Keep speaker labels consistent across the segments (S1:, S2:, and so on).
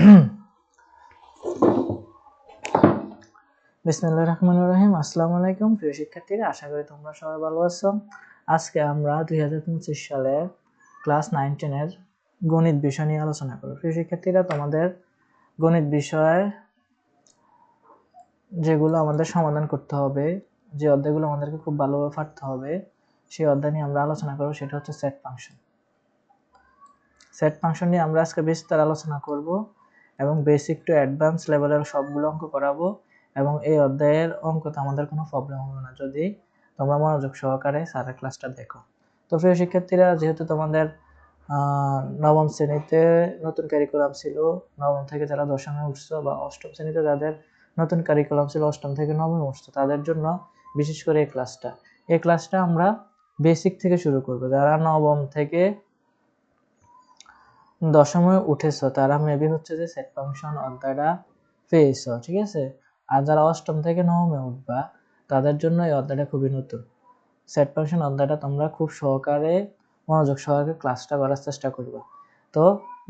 S1: বিসমিল্লাহির রহমানির রহিম। আসসালামু আলাইকুম প্রিয় শিক্ষার্থীরা, আশা করি তোমরা সবাই ভালো আছো। আজকে আমরা দুই সালে ক্লাস নাইন টেনের গণিত বিষয় নিয়ে আলোচনা করব। প্রিয় শিক্ষার্থীরা, তোমাদের গণিত বিষয় যেগুলো আমাদের সমাধান করতে হবে, যে অধ্যায়গুলো আমাদেরকে খুব ভালোভাবে পারতে হবে, সেই অধ্যায় নিয়ে আমরা আলোচনা করব, সেটা হচ্ছে সেট ফাংশন সেট ফাংশন নিয়ে আমরা আজকে বিস্তার আলোচনা করব। এবং বেসিক টু অ্যাডভান্স লেভেলের সবগুলো অঙ্ক করাবো এবং এই অধ্যায়ের অঙ্কতে আমাদের কোনো প্রবলেম হবে না। যদি তোমরা মনোযোগ সহকারে স্যারের ক্লাসটা দেখো। তো প্রিয় শিক্ষার্থীরা, যেহেতু তোমাদের নবম শ্রেণীতে নতুন কারিকুলাম ছিল, নবম থেকে যারা দশমে উঠছো বা অষ্টম শ্রেণীতে যাদের নতুন কারিকুলাম ছিল অষ্টম থেকে নবমে উঠছো, তাদের জন্য বিশেষ করে এই ক্লাসটা এই ক্লাসটা আমরা বেসিক থেকে শুরু করব। যারা নবম থেকে দশমে উঠেছো, তারা মেবি হচ্ছে যে সেট ফাংশন অধ্যায়টা পেয়েছ, ঠিক আছে? আর যারা অষ্টম থেকে নবমে উঠবা, তাদের জন্য এই অধ্যায়টা খুবই নতুন। সেট ফাংশন অধ্যায়টা তোমরা খুব সহকারে, মনোযোগ সহকারে ক্লাসটা করার চেষ্টা করবা। তো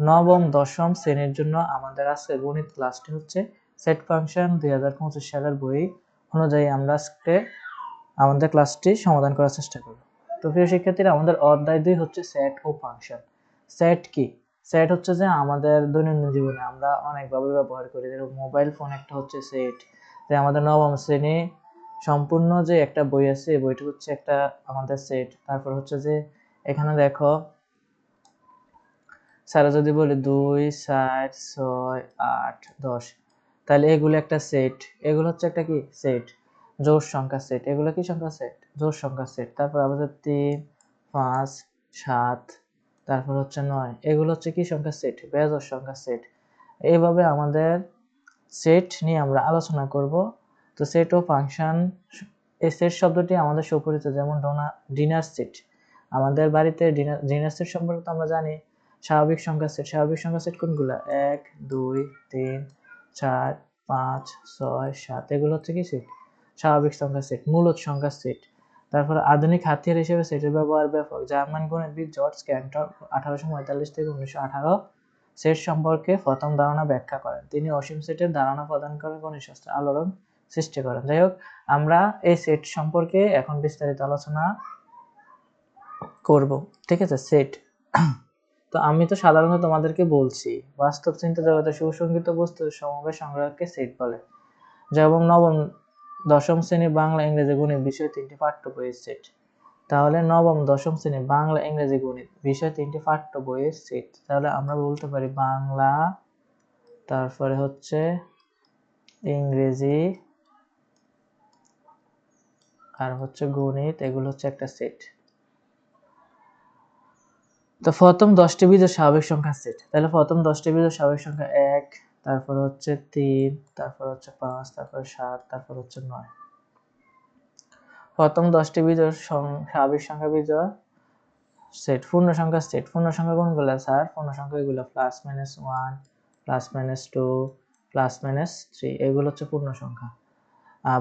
S1: নবম, দশম শ্রেণির জন্য আমাদের আজকে গণিত ক্লাসটি হচ্ছে সেট ফাংশন দুই হাজার পঁচিশ সালের বই অনুযায়ী আমরা আজকে আমাদের ক্লাসটি সমাধান করার চেষ্টা করব। তো প্রিয় শিক্ষার্থীরা, আমাদের অধ্যায় দুই হচ্ছে সেট ও ফাংশন সেট কি? সেট হচ্ছে যে আমাদের দৈনন্দিন জীবনে আমরা অনেকভাবে ব্যবহার করি। যেরকম মোবাইল ফোন একটা হচ্ছে সেট যে আমাদের নবম শ্রেণি সম্পূর্ণ যে একটা বই আছে বইটা হচ্ছে একটা আমাদের সেট তারপর হচ্ছে যে এখানে দেখো, স্যারা যদি বলি দুই, চার, ছয়, আট, দশ, তাহলে এগুলো একটা সেট এগুলো হচ্ছে একটা কি? সেট জোর সংখ্যা সেট এগুলো কি সংখ্যা সেট জোর সংখ্যা সেট তারপর আমাদের তিন, পাঁচ, সাত তারপর হচ্ছে নয়। এগুলো হচ্ছে কি? সংখ্যা সেট বেজোর সংখ্যা সেট এইভাবে আমাদের সেট নিয়ে আমরা আলোচনা করব। তো সেট ও ফাংশন এই সেট শব্দটি আমাদের সুপরিচিত, যেমন ডোনা ডিনার সেট আমাদের বাড়িতে ডিনার ডিনার সেট সম্পর্কে তো আমরা জানি। স্বাভাবিক সংখ্যা সেট স্বাভাবিক সংখ্যা সেট কোনগুলো? এক, দুই, তিন, চার, পাঁচ, ছয়, সাত। এগুলো হচ্ছে কি সেট স্বাভাবিক সংখ্যা সেট মূলত সংখ্যা সেট তারপর আধুনিক হাতিয়ার হিসেবে সেটের ব্যবহার ব্যাপক। জার্মান গণিতবিদ জর্জ ক্যান্টর আঠারোশো পঁয়তাল্লিশ থেকে উনিশশো আঠারো সেট সম্পর্কে প্রথম ধারণা ব্যাখ্যা করেন। তিনি অসীম সেটের ধারণা প্রদান করে গণিত শাস্ত্রের আলোড়ন সৃষ্টি করেন। যাই হোক, আমরা এই সেট সম্পর্কে এখন বিস্তারিত আলোচনা করব। ঠিক আছে, সেট। তো আমি তো সাধারণত তোমাদেরকে বলছি, বাস্তব চিন্তা জগতে সুসংগীত বস্তু সমবায় সংগ্রহকে সেট বলে। যেমন নবম দশম শ্রেণি বাংলা ইংরেজি গণিত বিষয় তিনটি পাঠ্য বইয়ের সেট। তাহলে নবম, দশম শ্রেণি বাংলা ইংরেজি গণিত বিষয় তিনটি পাঠ্য বইয়ের সেট। তাহলে আমরা বলতে পারি বাংলা, তারপরে হচ্ছে ইংরেজি আর হচ্ছে গণিত, এগুলো হচ্ছে একটা সেট। তো প্রথম দশটি বীজের স্বাভাবিক সংখ্যা সেট। তাহলে প্রথম দশটি বীজের স্বাভাবিক সংখ্যা এক তারপর হচ্ছে তিন, তারপর হচ্ছে পাঁচ, তারপর সাত, তারপর হচ্ছে নয়। প্রথম দশটি বীজের স্বাভাবিক সংখ্যা বীজের সেট পূর্ণ সংখ্যা সেট পূর্ণ সংখ্যা কোনগুলো স্যার? পূর্ণ সংখ্যা এগুলো plus minus one plus minus two plus minus three এগুলো হচ্ছে পূর্ণ সংখ্যা।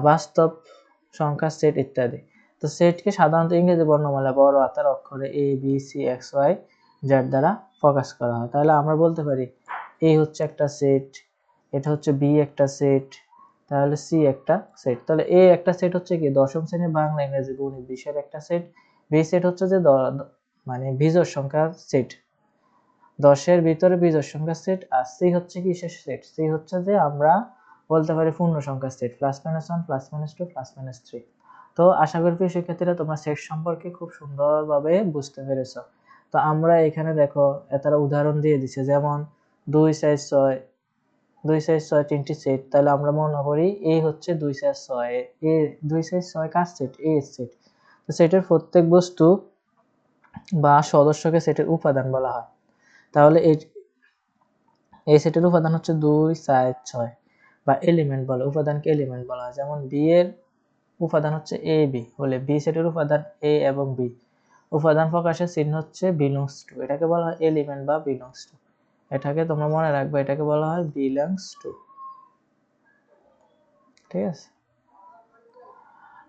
S1: বাস্তব সংখ্যা সেট ইত্যাদি। তো সেটকে সাধারণত ইংরেজি বর্ণমালা বড় আতার অক্ষরে A B C X Y Z দ্বারা প্রকাশ করা হয়। তাহলে আমরা বলতে পারি এ হচ্ছে একটা সেট এটা হচ্ছে বি একটা সেট তাহলে সি একটা সেট তাহলে এ একটা সেট হচ্ছে কি? দশম শ্রেণির বাংলা, ইংরেজি, গণিত বিষয়ের একটা সেট বি সেট হচ্ছে যে মানে বীজর সংখ্যার সেট দশের ভিতরে বীজর সংখ্যার সেট আর সি হচ্ছে কি শেষ সেট সি হচ্ছে যে আমরা বলতে পারি পূর্ণ সংখ্যার set plus minus one plus minus two plus minus three তো আশা করি শিক্ষার্থীরা তোমরা সেট সম্পর্কে খুব সুন্দরভাবে বুঝতে পেরেছ। তো আমরা এখানে দেখো তারা উদাহরণ দিয়ে দিচ্ছে যেমন সেট তাহলে আমরা মনে করি এ হচ্ছে দুই সাইজ ছয় এ দুই সাইজ ছয় কার সেট এ সেট তো সেটের প্রত্যেক বস্তু বা সদস্যকে সেটের উপাদান বলা হয়। তাহলে সেটের উপাদান হচ্ছে দুই সাইজ ছয় বা এলিমেন্ট বলে, উপাদানকে এলিমেন্ট বলা হয়। যেমন বি এর উপাদান হচ্ছে এ বি বলে বি সেটের উপাদান এ এবং বি উপাদান প্রকাশের চিহ্ন হচ্ছে বিলংস টু এটাকে বলা হয় এলিমেন্ট বা বিলংস টু এটাকে তোমরা মনে রাখবে, এটাকে বলা হয় বিলংস টু ঠিক আছে?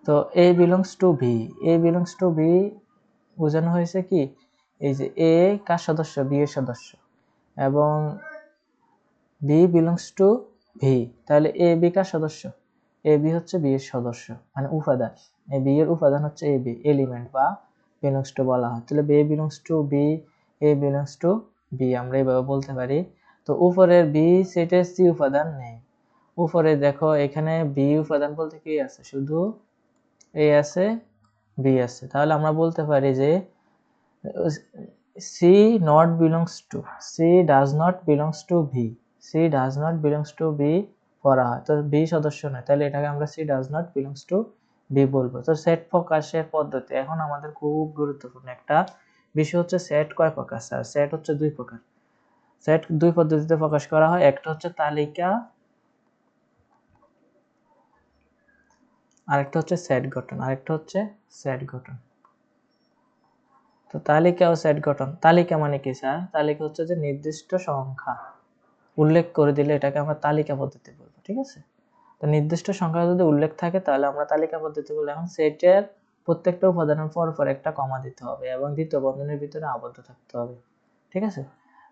S1: তো A belongs to V A belongs to V বোঝানো হয়েছে কি? এই যে এ কার সদস্য? বি এর সদস্য। এবং বি বিলংস টু ভি তাহলে এ বি কার সদস্য? এ বি হচ্ছে বি এর সদস্য মানে উপাদান। এই বি এর উপাদান হচ্ছে এ বি এলিমেন্ট বা বিলংস টু বলা হয়। তাহলে B belongs to B A belongs to B আমরা এইভাবে বলতে পারি। তো উপরের বি সেটের সি উপাদান নেই। উপরে দেখো, এখানে বি উপাদান বলতে কি আছে? শুধু এ আছে বি আছে। তাহলে আমরা বলতে পারি যে C not belongs to C does not belongs to V C does not belongs to B করা হয়। তো বি সদস্য নয়, তাহলে এটাকে আমরা C does not belongs to B বলব। তো সেট প্রকাশের পদ্ধতি এখন আমাদের খুব গুরুত্বপূর্ণ একটা বিষয় হচ্ছে সেট কয় প্রকার স্যার সেট হচ্ছে দুই প্রকার। সেট দুই পদ্ধতিতে প্রকাশ করা হয়, একটা হচ্ছে তালিকা, আরেকটা হচ্ছে সেট গঠন, আরেকটা হচ্ছে সেট গঠন। তো তালিকা ও সেট গঠন, তালিকা মানে কি স্যার তালিকা হচ্ছে যে নির্দিষ্ট সংখ্যা। উল্লেখ করে দিলে এটাকে আমরা তালিকা পদ্ধতি বলব, ঠিক আছে? তো নির্দিষ্ট সংখ্যা যদি উল্লেখ থাকে, তাহলে আমরা তালিকা পদ্ধতি বলব এখন সেটের প্রত্যেকটা উপাদানের পর পর একটা কমা দিতে হবে এবং দ্বিতীয় বন্ধনের ভিতরে আবদ্ধ থাকতে হবে। ঠিক আছে?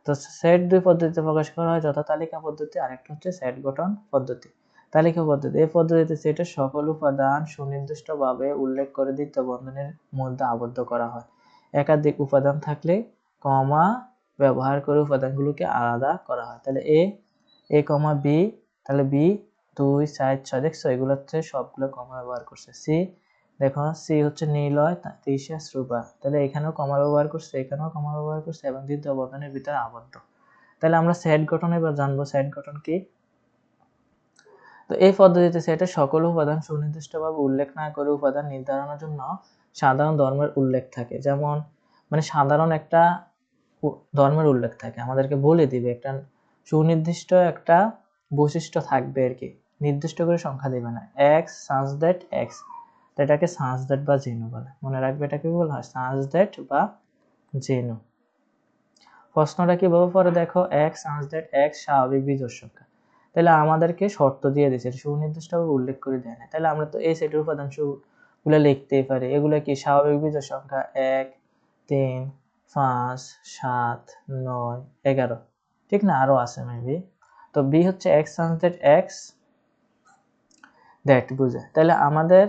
S1: তো সেট দুই পদ্ধতিতে প্রকাশ করা হয়, যথা তালিকা পদ্ধতি, আরেকটা হচ্ছে সেট গঠন পদ্ধতি। তালিকা পদ্ধতি, এই পদ্ধতিতে সেটের সকল উপাদান সুনির্দিষ্টভাবে উল্লেখ করে দ্বিতীয় বন্ধনের মধ্যে আবদ্ধ করা হয়। একাধিক উপাদান থাকলে কমা ব্যবহার করে উপাদানগুলোকে আলাদা করা হয়। তাহলে এ এ কমা বি তাহলে বি দুই, চার, ছয়, দেখছ? এগুলো হচ্ছে সবগুলো কমা ব্যবহার করছে। সি দেখো সি হচ্ছে নীলয় তিশাস রূপা তাহলে এখানেও কমা ব্যবহার করছে, এখানেও কমা ব্যবহার করছে, এবং দ্বিতীয় বন্ধনের ভিতরে আবদ্ধ। তাহলে আমরা সেট গঠন এবার জানব সেট গঠন কি? তো এই পদ্ধতিতে সেটের সকল উপাদান সুনির্দিষ্টভাবে উল্লেখ না করে উপাদান নির্ধারণের জন্য সাধারণ ধর্মের উল্লেখ থাকে। যেমন মানে সাধারণ একটা ধর্মের উল্লেখ থাকে। আমাদেরকে বলে দিবে, একটা সুনির্দিষ্ট একটা বৈশিষ্ট্য থাকবে আর কি। নির্দিষ্ট করে সংখ্যা দেবে না। এক্স সাজ দ্যাট এক্স এটাকে সাজ দ্যাট বা জেনু বলে। মনে রাখবে এটাকে বলা হয় দ্যাট বা জেনু প্রশ্নটা কীভাবে পরে দেখো? এক্স সাজ দ্যাট এক্স স্বাভাবিক বিজোড় সংখ্যা তাহলে আমাদেরকে শর্ত দিয়ে দিয়েছে সুনির্দিষ্টভাবে উল্লেখ করে দেয় না তাহলে আমরা তো এই সেটের উপাদানগুলো লিখতেই পারি। এগুলো কি স্বাভাবিক বিজোড় সংখ্যা এক, তিন, পাঁচ, সাত, নয়, এগারো। ঠিক না? আরও আছে মেবি তো বি হচ্ছে এক্স সান্স দ্যাট এক্স দ্যাট বুঝে। তাহলে আমাদের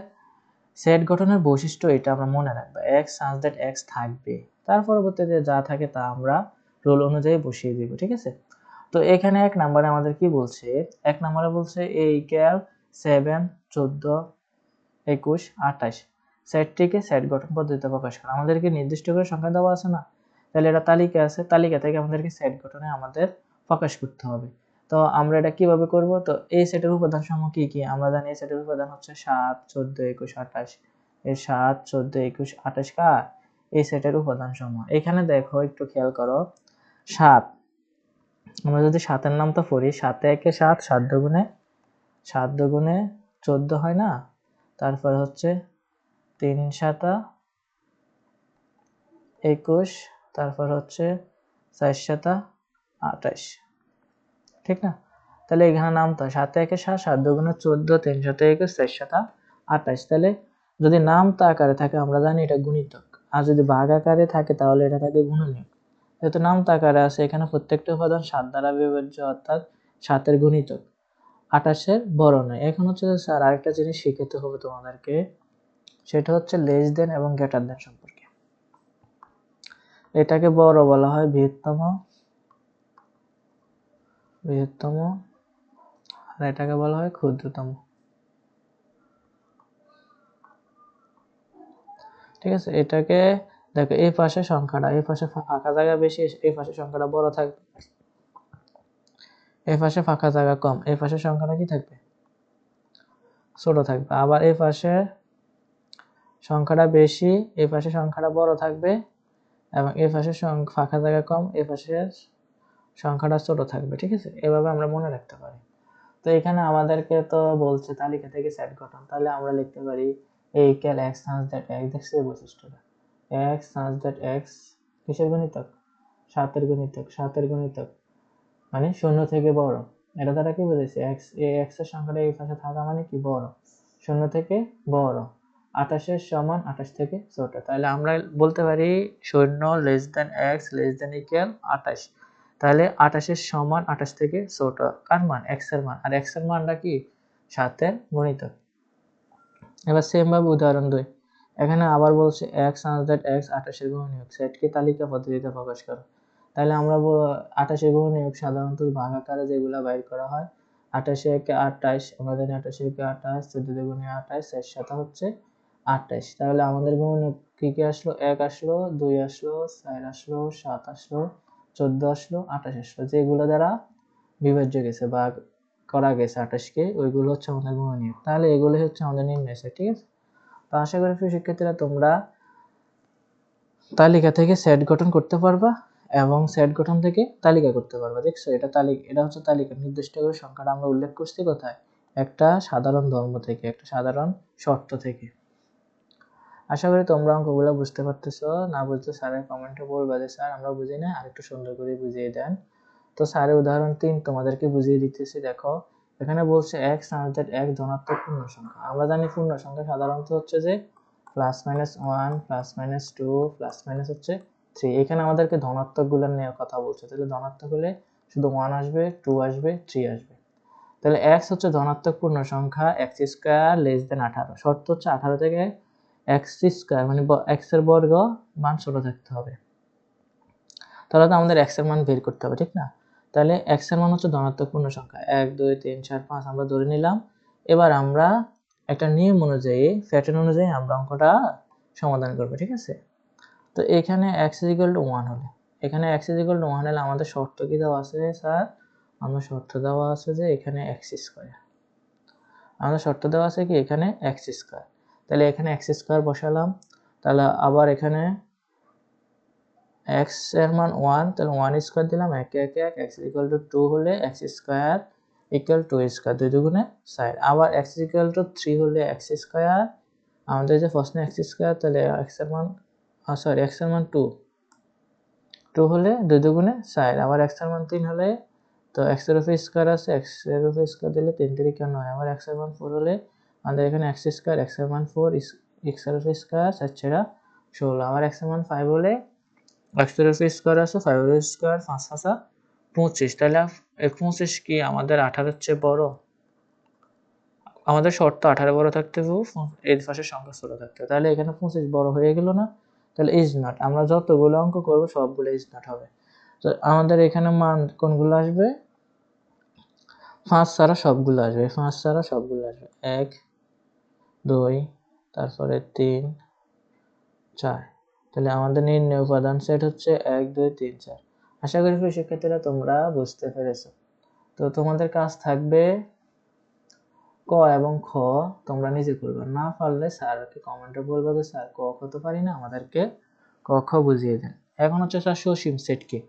S1: সেট গঠনের বৈশিষ্ট্য এটা আমরা মনে রাখব। এক্স সান্স দ্যাট এক্স থাকবে। তার পরবর্তীতে যা থাকে তা আমরা রোল অনুযায়ী বসিয়ে দিব, ঠিক আছে? তো এখানে এক নাম্বারে আমাদের কি বলছে? এক নাম্বারে বলছে এ ইকুয়াল সেভেন চোদ্দ, একুশ, আঠাশ। সেটটিকে সেট গঠন পদ্ধতিতে প্রকাশ করা। আমাদেরকে নির্দিষ্ট করে সংখ্যা দেওয়া আছে না? তাহলে এটা তালিকা আছে। তালিকা থেকে আমাদেরকে সেট গঠনে আমাদের প্রকাশ করতে হবে। তো আমরা এটা কীভাবে করব? তো এই সেটের উপাদান সমূহ কি কি? আমরা জানি এই সেটের উপাদান হচ্ছে সাত, চোদ্দ, একুশ, আঠাশ। এই সাত, চোদ্দ, একুশ, আঠাশ কার? এই সেটের উপাদান সমূহ। এখানে দেখো, একটু খেয়াল করো। সাত। আমরা যদি সাতের নামটা পড়ি, সাতে একে সাত সাত দুগুণে সাত দুগুণে চোদ্দ হয় না? তারপর হচ্ছে তিন সাতা, একুশ, তারপর হচ্ছে চার সাতা, আঠাশ। ঠিক না? তাহলে এখানে নামতা সাত একে সাত সাত দুগুণে চোদ্দ তিন সাথে একুশ চার সাতা আঠাশ। তাহলে যদি নামতা আকারে থাকে, আমরা জানি এটা গুণিতক। আর যদি ভাগ আকারে থাকে, তাহলে এটা থাকে গুণনীয়ক। যেহেতু নামতা আকারে আছে, এখানে প্রত্যেকটা উপাদান সাত দ্বারা বিভাজ্য, অর্থাৎ সাতের গুণিতক। আঠাশের বড় নয় এখন হচ্ছে স্যার, আরেকটা জিনিস শিখাতে হবে তোমাদেরকে। সেটা হচ্ছে লেস দেন এবং গ্রেটার দেন সম্পর্কে। এটাকে বড় বলা হয় বৃহত্তম বৃহত্তম, আর এটাকে বলা হয় ক্ষুদ্রতম। ঠিক আছে? এটাকে, দেখো, এই পাশে সংখ্যাটা, এই পাশে ফাঁকা জায়গা বেশি, এই পাশে সংখ্যাটা বড় থাকবে। এই পাশে ফাঁকা জায়গা কম, এই পাশে সংখ্যাটা কি থাকবে? ছোট থাকবে। আবার এই পাশে সংখ্যাটা বেশি, এই পাশে সংখ্যাটা বড় থাকবে, এবং এই পাশে ফাঁকা জায়গা কম, এই পাশে সংখ্যাটা ছোট থাকবে, ঠিক আছে? এভাবে আমরা মনে রাখতে পারি। তো এখানে আমাদেরকে তো বলছে তালিকা থেকে সেট গঠন তাহলে আমরা লিখতে পারি এই ক্যাল এক্স সান্স দ্যাট এক্স দেখছে বৈশিষ্ট্যটা। এক্স সান্স দ্যাট এক্স কিসের গণিতক? সাতের গণিতক সাতের গণিতক মানে শূন্য থেকে বড়। এটা দ্বারা কি বুঝেছি এক্স এই এক্সের সংখ্যাটা এই পাশে থাকা মানে কি? বড়। শূন্য থেকে বড়। আঠাশের সমান আঠাশ থেকে ছোট। তাহলে আমরা বলতে পারি শূন্য less than X less than equal আঠাশ। তাহলে আঠাশের সমান আঠাশ থেকে ছোট। কার মান? এক্সের মান। আর এক্সের মানটা কি? সাতের গণিত। এবার সেম ভাবে উদাহরণ দুই। এখানে আবার বলছে এক্স আনজার এক্স আঠাশের গুণনীয়ক। সেটকে তালিকা পদ্ধতিতে প্রকাশ করো। তাহলে আমরা আঠাশের গুণনীয়ক সাধারণত ভাগ আকারে যেগুলো বাইর করা হয়, আঠাশে একে আঠাশ, আমরা জানি আঠাশে একে আঠাশ চোদ্দ দুগুণে আঠাশ, এর সাথে হচ্ছে আঠাশ। তাহলে আমাদের গুণনীয়ক কী কী আসলো? এক আসলো, দুই আসলো, চার আসলো, সাত আসলো চোদ্দ আসলো, আঠাশ আসলো যেগুলো দ্বারা বিভাজ্য গেছে বা করা গেছে আঠাশকে, ওইগুলো হচ্ছে আমাদের গুণনীয়ক তাহলে এগুলো হচ্ছে আমাদের নির্ণয় ঠিক আছে? তো আশা করি শিক্ষার্থীরা তোমরা তালিকা থেকে সেট গঠন করতে পারবা এবং সেট গঠন থেকে তালিকা করতে পারবা, দেখছ? এটা তালিকা, এটা হচ্ছে তালিকা। নির্দিষ্ট করে সংখ্যাটা আমরা উল্লেখ করছি কোথায়? একটা সাধারণ ধর্ম থেকে, একটা সাধারণ শর্ত থেকে। আশা করি তোমরা অঙ্কগুলো বুঝতে পারতেছো। না বুঝতে স্যারের কমেন্টে বলবা যে, স্যার, আমরা বুঝি না। আরেকটু সুন্দর করে বুঝিয়ে দেন। তো স্যারের উদাহরণ তিন, তোমাদেরকে বুঝিয়ে দিতেছি। দেখো, এখানে বলছে এক্স আনজার এক ধনাত্মক পূর্ণ সংখ্যা আমরা জানি পূর্ণ সংখ্যা সাধারণত হচ্ছে যে plus minus one plus minus two plus minus হচ্ছে থ্রি এখানে আমাদেরকে ধনাত্মকগুলো নিয়ে কথা বলছে। তাহলে ধনাত্মক হলে শুধু ওয়ান আসবে টু আসবে থ্রি আসবে। তাহলে এক্স হচ্ছে ধনাত্মক পূর্ণ সংখ্যা এক্স স্কোয়ার লেস দেন আঠারো। শর্ত হচ্ছে আঠারো থেকে এক্স স্কোয়ার মানে এক্সের বর্গ মান ছোট থাকতে হবে। তাহলে তো আমাদের এক্সের মান বের করতে হবে, ঠিক না? তাহলে এক্সের মান হচ্ছে ধনাত্মক পূর্ণ সংখ্যা এক, দুই, তিন, চার, পাঁচ আমরা ধরে নিলাম। এবার আমরা একটা নিয়ম অনুযায়ী প্যাটার্ন অনুযায়ী আমরা অঙ্কটা সমাধান করব, ঠিক আছে? তো এখানে এক্স ইজিক্যাল টু ওয়ান হলে। এখানে এক্স ইজিক্যাল টু ওয়ান হলে আমাদের শর্ত কি দেওয়া আছে স্যার? আমাদের শর্ত দেওয়া আছে যে এখানে এক্স স্কোয়ার আমাদের শর্ত দেওয়া আছে কি? এখানে এক্স স্কোয়ার তাহলে এখানে এক্স স্কোয়ার বসালাম। তাহলে আবার এখানে এক্সের মান ওয়ান তাহলে ওয়ান স্কোয়ার দিলাম, একে একে, এক এক্স ইকুয়াল টু টু হলে X square equal two square দুই দুগুণে সাইড আবার এক্স ইকুয়াল টু থ্রি হলে এক্স স্কোয়ার আমাদের যে ফার্স্ট এক্স স্কোয়ার তাহলে এক্সের মান সরি এক্সের মান টু টু হলে দুই দুগুণে সাইড আবার এক্সের মান তিন হলে, তো এক্সের উপরে স্কোয়ার আছে এক্সের উপরে স্কোয়ার দিলে তিন তিরিকা নয়। আবার এক্সের মান ফোর হলে আমাদের এখানে এক্স স্কোয়ার এক্সের মান ফোর এক্স উপরে স্কোয়ার চার ছেড়া ষোলো। আবার এক্সের মান ফাইভ হলে এক্সের স্কোয়ার আছে ফাইভ এর স্কোয়ার পাঁচ পাঁচা, পঁচিশ। তাহলে পঁচিশ কি আমাদের আঠারোর চেয়ে বড়? আমাদের শর্ত আঠারো বড় থাকতে এর পাশে সংখ্যা ছোট থাকতে তাহলে এখানে পঁচিশ বড় হয়ে গেল না? তাহলে ইজ নট আমরা যতগুলো অঙ্ক করব সবগুলো ইজ নট হবে। তো আমাদের এখানে মান কোনগুলো আসবে? পাঁচ ছাড়া সবগুলো আসবে। পাঁচ ছাড়া সবগুলো আসবে। এক দুই, তারপরে তিন, চার। তাহলে আমাদের নির্ণয় উপাদান সেট হচ্ছে এক, দুই, তিন, চার। আশা করি শিক্ষার্থীরা তোমরা বুঝতে পেরেছ। তো তোমাদের কাজ থাকবে ক এবং খ তোমরা নিজে করবে। না পারলে স্যারকে কমেন্টে বলবে যে, স্যার, ক খ তো পারি না, আমাদেরকে ক, খ বুঝিয়ে দেন। এখন হচ্ছে স্যার সসীম সেট কি?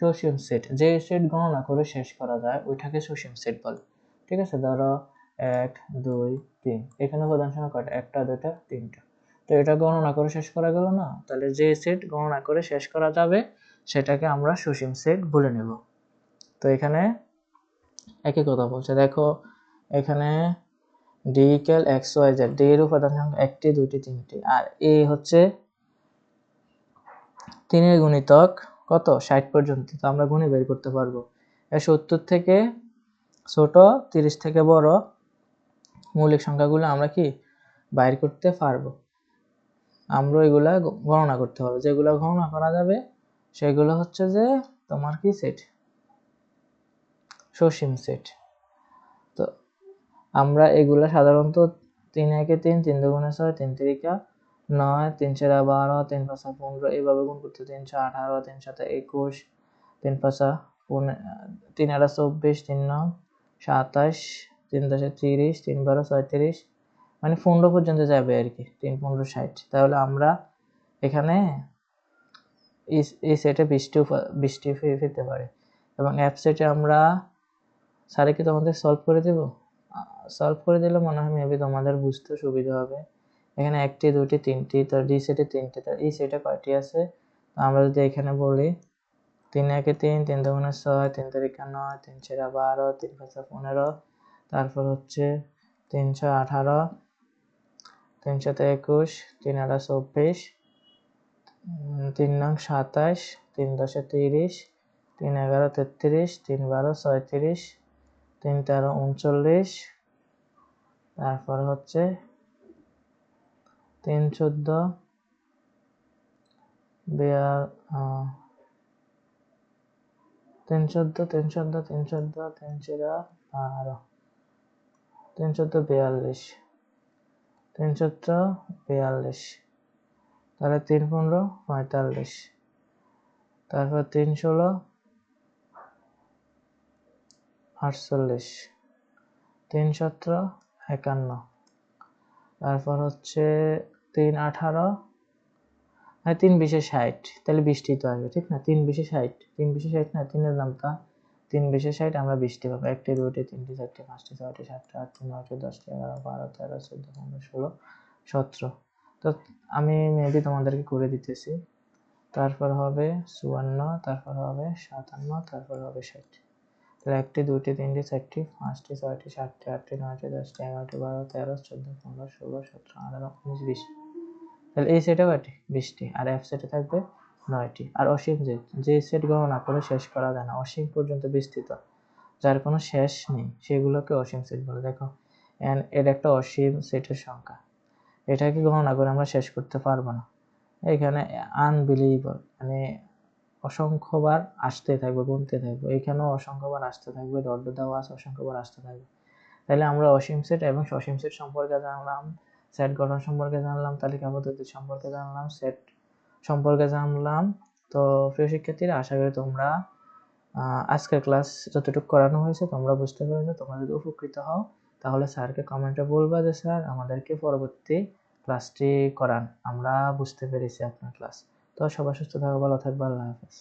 S1: সসীম সেট। যে সেট গণনা করে শেষ করা যায়, ওইটাকে সসীম সেট বলে। ঠিক আছে, ধরো এক, দুই, তিন। এখানে প্রধান সংখ্যা কয়টা? একটা, দুইটা, তিনটা। তো এটা গণনা করে শেষ করা গেল না? তাহলে যে সেট গণনা করে শেষ করা যাবে, সেটাকে আমরা সসীম সেট বলে নেব। তো এখানে একই কথা বলছে। দেখো, এখানে D equal X Y Z D এর উপাদান সংখ্যা একটি, দুইটি, তিনটি। আর এ হচ্ছে তিনের গুণিতক কত? ষাট পর্যন্ত। তো আমরা গুণে বের করতে পারব। এ সত্তর থেকে ছোট, তিরিশ থেকে বড় মৌলিক সংখ্যাগুলো আমরা কি বাইর করতে পারব? আমরা এগুলা গণনা করতে পারব। যেগুলো গণনা করা যাবে, সেগুলো হচ্ছে যে তোমার কি সেট সসীম সেট তো আমরা এগুলা সাধারণত তিন একে তিন তিন দুগুণে ছয়, তিন তিরিকা নয়, তিন চারা বারো, তিন পাঁচা পনেরো এইভাবে গুণ করতে তিনশো আঠারো, তিন সাথে একুশ, তিন পাঁচা তিন আটা চব্বিশ, তিন নয় সাতাশ তিন দশে তিরিশ, তিন বারো ছয়ত্রিশ মানে পনেরো পর্যন্ত যাবে আর কি, তিন পনেরো ষাট। তাহলে আমরা এখানে এই সেটে বৃষ্টি বৃষ্টি ফিরতে পারে। এবং অ্যাপ সেটে আমরা স্যারে কি তোমাদের সলভ করে দেব? সলভ করে দিলে মনে হয় মেবি তোমাদের বুঝতে সুবিধা হবে। এখানে একটি, দুটি, তিনটি, তার ডি সেটে তিনটি, তার এই সেটে কয়টি আছে? আমরা যদি এখানে বলি, তিন একে তিন তিন দুগুণে ছয়, তিন তারিখে নয়, তিন চারা বারো, তিন পাঁচা পনেরো তারপর হচ্ছে তিনশো আঠারো তিনশোতে একুশ তিন আটা চব্বিশ, তিন নং সাতাশ, তিন দশে তিরিশ, তিন এগারো তেত্রিশ, তিন বারো ছয়ত্রিশ, তিন তেরো উনচল্লিশ, তারপর হচ্ছে তিন চোদ্দ তিন চোদ্দ তিন চোদ্দ তিন চোদ্দ, তিন চিরা বারো। তিন চোদ্দ বিয়াল্লিশ। তিন চোদ্দ বিয়াল্লিশ। তাহলে তিন পনেরো, পঁয়তাল্লিশ। তারপর তিন ষোলো, আটচল্লিশ। তিন সতেরো, একান্ন। তারপর হচ্ছে তিন আঠারো মানে তিন বিশে ষাট। তাহলে বৃষ্টি তো আসবে, ঠিক না? তিন বিশে ষাট। তিন বিশে ষাট না, তিনের নামটা তিন বিশে ষাট, আমরা বৃষ্টি পাবো। একটি দুটি তিনটি, চারটি, পাঁচটি, ছয়টি, সাতটি, আটটি, নয়টি, দশটি, এগারো, বারো, তেরো, চোদ্দ, পনেরো, ষোলো, সতেরো। তো আমি মেবি তোমাদেরকে করে দিতেছি। তারপর হবে চুয়ান্ন, তারপর হবে সাতান্ন, তারপর হবে ষাট। তাহলে একটি দুটি তিনটি, চারটি, পাঁচটি, ছয়টি, সাতটি, আটটি, নয়টি, দশটি, এগারোটি, বারো, তেরো, চোদ্দ, পনেরো, ষোলো, সতেরো, আঠারো, উনিশ, বিশ। তাহলে এই সেটে কয়টি বিশটি। আর এফ সেটে থাকবে নয়টি। আর অসীম যে যে সেট গণনা করে শেষ করা যায় না। অসীম পর্যন্ত বিস্তৃত। যার কোনো শেষ নেই, সেগুলোকে অসীম সেট বলে। দেখো এন এর একটা অসীম সেটের সংখ্যা। এটাকে গণনা করে আমরা শেষ করতে পারব না। এখানে আনবিলিভেবল মানে অসংখ্যবার আসতে থাকবে, গুনতে থাকবে। এখানেও অসংখ্যবার আসতে থাকবে ডট দেওয়া আছে, অসংখ্যবার আসতে থাকবে। তাহলে আমরা অসীম সেট এবং সসীম সেট সম্পর্কে জানলাম, সেট গঠন সম্পর্কে জানলাম তালিকা পদ্ধতি সম্পর্কে জানলাম, সেট সম্পর্কে জানলাম। তো প্রিয় শিক্ষার্থীরা, আশা করি তোমরা আজকের ক্লাস যতটুকু করানো হয়েছে তোমরা বুঝতে পেরেছ। তোমরা যদি উপকৃত হও, তাহলে স্যারকে কমেন্টে বলবা যে, স্যার, আমাদেরকে পরবর্তী ক্লাসটি করান। আমরা বুঝতে পেরেছি আপনার ক্লাস। তো সবাই সুস্থ থাকো, ভালো থাকব, আল্লাহ হাফেজ।